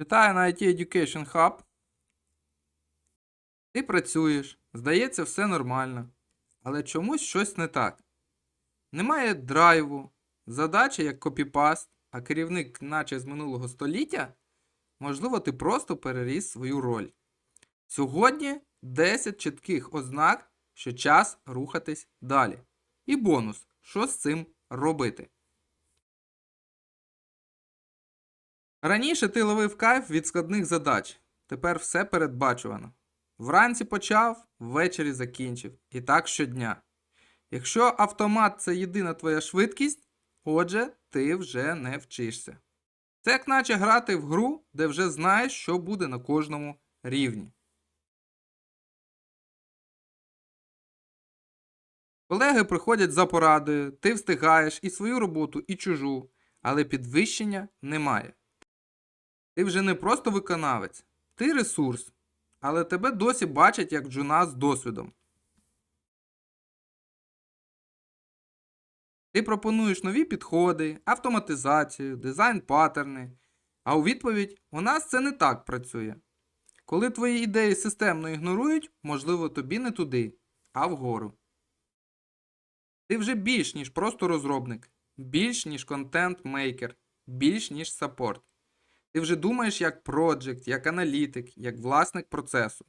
Вітаю на IT Education Hub. Ти працюєш, здається, все нормально. Але чомусь щось не так. Немає драйву, задача як копіпаст, а керівник, наче з минулого століття, можливо, ти просто переріс свою роль. Сьогодні 10 чітких ознак, що час рухатись далі. І бонус, що з цим робити. Раніше ти ловив кайф від складних задач. Тепер все передбачувано. Вранці почав, ввечері закінчив. І так щодня. Якщо автомат це єдина твоя швидкість, отже, ти вже не вчишся. Це як наче грати в гру, де вже знаєш, що буде на кожному рівні. Колеги приходять за порадою, ти встигаєш і свою роботу, і чужу, але підвищення немає. Ти вже не просто виконавець, ти ресурс, але тебе досі бачать як джуна з досвідом. Ти пропонуєш нові підходи, автоматизацію, дизайн паттерни. А у відповідь у нас це не так працює. Коли твої ідеї системно ігнорують, можливо, тобі не туди, а вгору. Ти вже більш ніж просто розробник, більш ніж контент-мейкер, більш ніж саппорт. Ти вже думаєш як проджект, як аналітик, як власник процесу.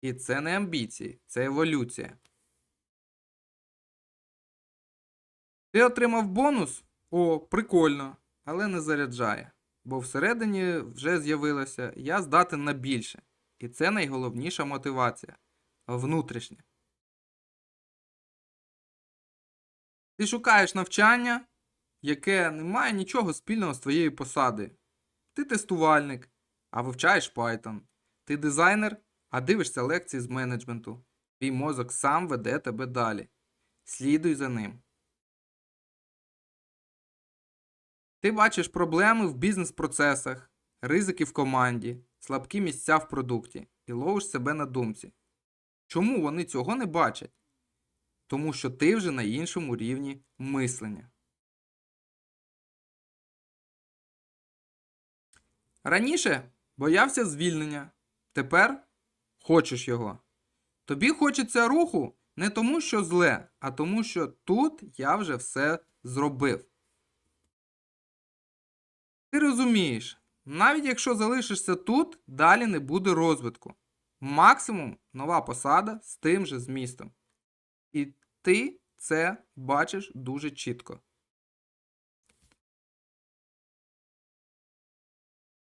І це не амбіції, це еволюція. Ти отримав бонус? О, прикольно, але не заряджає. Бо всередині вже з'явилося я здатен на більше. І це найголовніша мотивація внутрішня. Ти шукаєш навчання, яке не має нічого спільного з твоєю посадою. Ти тестувальник, а вивчаєш Python. Ти дизайнер, а дивишся лекції з менеджменту. Твій мозок сам веде тебе далі. Слідуй за ним. Ти бачиш проблеми в бізнес-процесах, ризики в команді, слабкі місця в продукті і ловиш себе на думці. Чому вони цього не бачать? Тому що ти вже на іншому рівні мислення. Раніше боявся звільнення, тепер хочеш його. Тобі хочеться руху не тому, що зле, а тому, що тут я вже все зробив. Ти розумієш, навіть якщо залишишся тут, далі не буде розвитку. Максимум нова посада з тим же змістом. І ти це бачиш дуже чітко.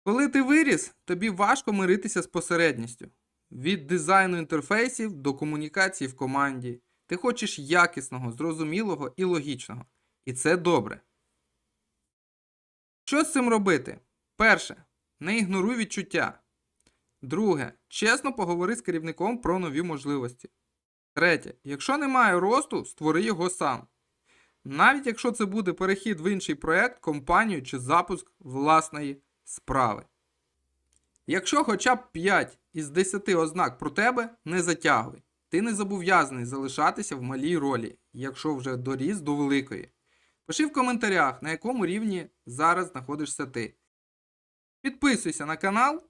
Коли ти виріс, тобі важко миритися з посередністю. Від дизайну інтерфейсів до комунікації в команді. Ти хочеш якісного, зрозумілого і логічного. І це добре. Що з цим робити? Перше. Не ігноруй відчуття. Друге. Чесно поговори з керівником про нові можливості. Третє. Якщо немає росту, створи його сам. Навіть якщо це буде перехід в інший проект, компанію чи запуск власної справи. Якщо хоча б 5 із 10 ознак про тебе, не затягуй. Ти не зобов'язаний залишатися в малій ролі, якщо вже доріс до великої. Пиши в коментарях, на якому рівні зараз знаходишся ти. Підписуйся на канал,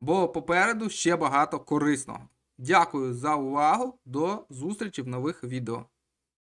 бо попереду ще багато корисного. Дякую за увагу. До зустрічі в нових відео.